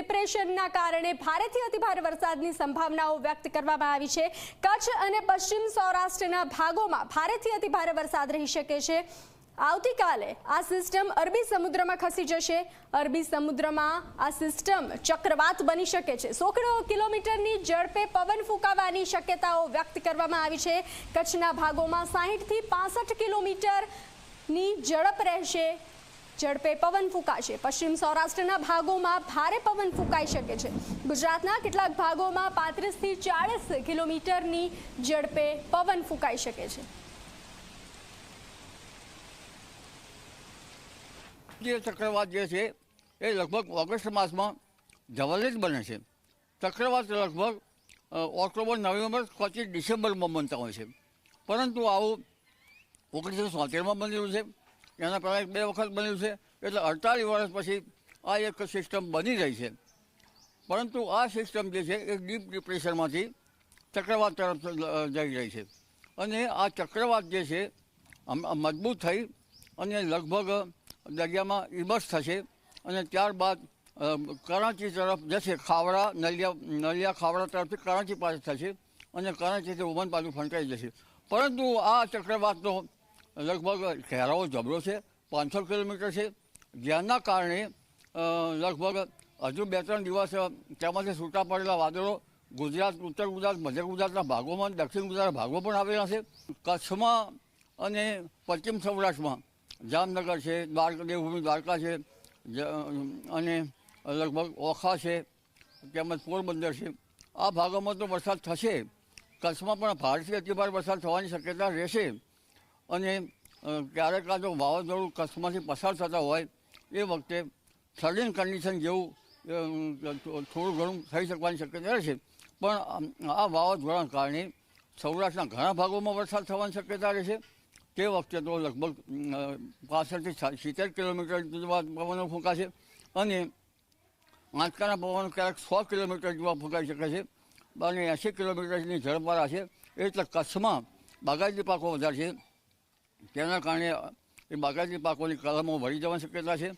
ડિપ્રેશનના કારણે ભારેથી અતિભારે વરસાદની સંભાવનાઓ વ્યક્ત કરવામાં આવી છે. કચ્છ અને પશ્ચિમ સૌરાષ્ટ્રના ભાગોમાં ભારેથી અતિભારે વરસાદ રહી શકે છે. આવતીકાલે આ સિસ્ટમ અરબી સમુદ્રમાં ખસી જશે. અરબી સમુદ્રમાં આ સિસ્ટમ ચક્રવાત બની શકે છે. સોકડો કિલોમીટરની ઝડપે પવન ફૂંકાવાની શક્યતાઓ વ્યક્ત કરવામાં આવી છે. કચ્છના ભાગોમાં સાહીઠથી પાસઠ કિલોમીટરની ઝડપ રહેશે. ઝડપે પવન ફૂંકાશે. પશ્ચિમ સૌરાષ્ટ્રના ભાગોમાં ભારે પવન ફૂંકાઈ શકે છે. ગુજરાતના કેટલાક ભાગોમાં પાંત્રીસથી ચાળીસ કિલોમીટરની ઝડપે પવન ફૂંકાઈ શકે છે. જે ચક્રવાત જે છે, એ લગભગ ઓગસ્ટ માસમાં જવલ્લે જ બને છે. ચક્રવાત લગભગ ઓક્ટોબર, નવેમ્બર, પછી ડિસેમ્બરમાં બનતા હોય છે. પરંતુ આવું ઓગણીસો સોતેરમાં બનેલું છે. એના પહેલાં બે વખત બન્યું છે, એટલે અડતાલીસ વર્ષ પછી આ એક સિસ્ટમ બની રહી છે. પરંતુ આ સિસ્ટમ જે છે, એ ડીપ ડિપ્રેશનમાંથી ચક્રવાત તરફ જઈ રહી છે. અને આ ચક્રવાત જે છે મજબૂત થઈ અને લગભગ દરિયામાં ઇબસ થશે અને ત્યારબાદ કરાંચી તરફ જશે ખાવડા નલિયા નલિયા ખાવડા તરફથી કરાચી પાસે થશે અને કરાંચીથી ઓમન બાજુ ફંટાઈ જશે. પરંતુ આ ચક્રવાતનો લગભગ ઘેરાવો જબરો છે, પાંચસો કિલોમીટર છે. જેના કારણે લગભગ હજુ બે ત્રણ દિવસ તેમાંથી છૂટા પડેલા વાદળો ગુજરાત, ઉત્તર ગુજરાત, મધ્ય ગુજરાતના ભાગોમાં દક્ષિણ ગુજરાતના ભાગો પણ આવેલા છે. કચ્છમાં અને પશ્ચિમ સૌરાષ્ટ્રમાં જામનગર છે, દ્વારકા, દેવભૂમિ દ્વારકા છે અને લગભગ ઓખા છે, તેમજ પોરબંદર છે. આ ભાગોમાં તો વરસાદ થશે. કચ્છમાં પણ ભારેથી અતિભાર વરસાદ થવાની શક્યતા રહેશે. અને ક્યારેક આ જો વાવાઝોડું કચ્છમાંથી પસાર થતા હોય, એ વખતે સડન કન્ડિશન જેવું થોડું ઘણું થઈ શકવાની શક્યતા રહેશે. પણ આ વાવાઝોડાના કારણે સૌરાષ્ટ્રના ઘણા ભાગોમાં વરસાદ થવાની શક્યતા રહેશે. તે વખતે તો લગભગ પાસઠથી સિત્તેર કિલોમીટર જેવા પવનો ફૂંકાશે અને આંચકાના પવનો ક્યારેક સો કિલોમીટર જેવા ફૂંકાઈ શકે છે અને એંસી કિલોમીટરની ઝડપવાળા છે એટલે કચ્છમાં બાગાયતી પાકો વધારે છે. તેના કારણે એ બાગાયતી પાકોની કલમો વળી જવાની શક્યતા છે.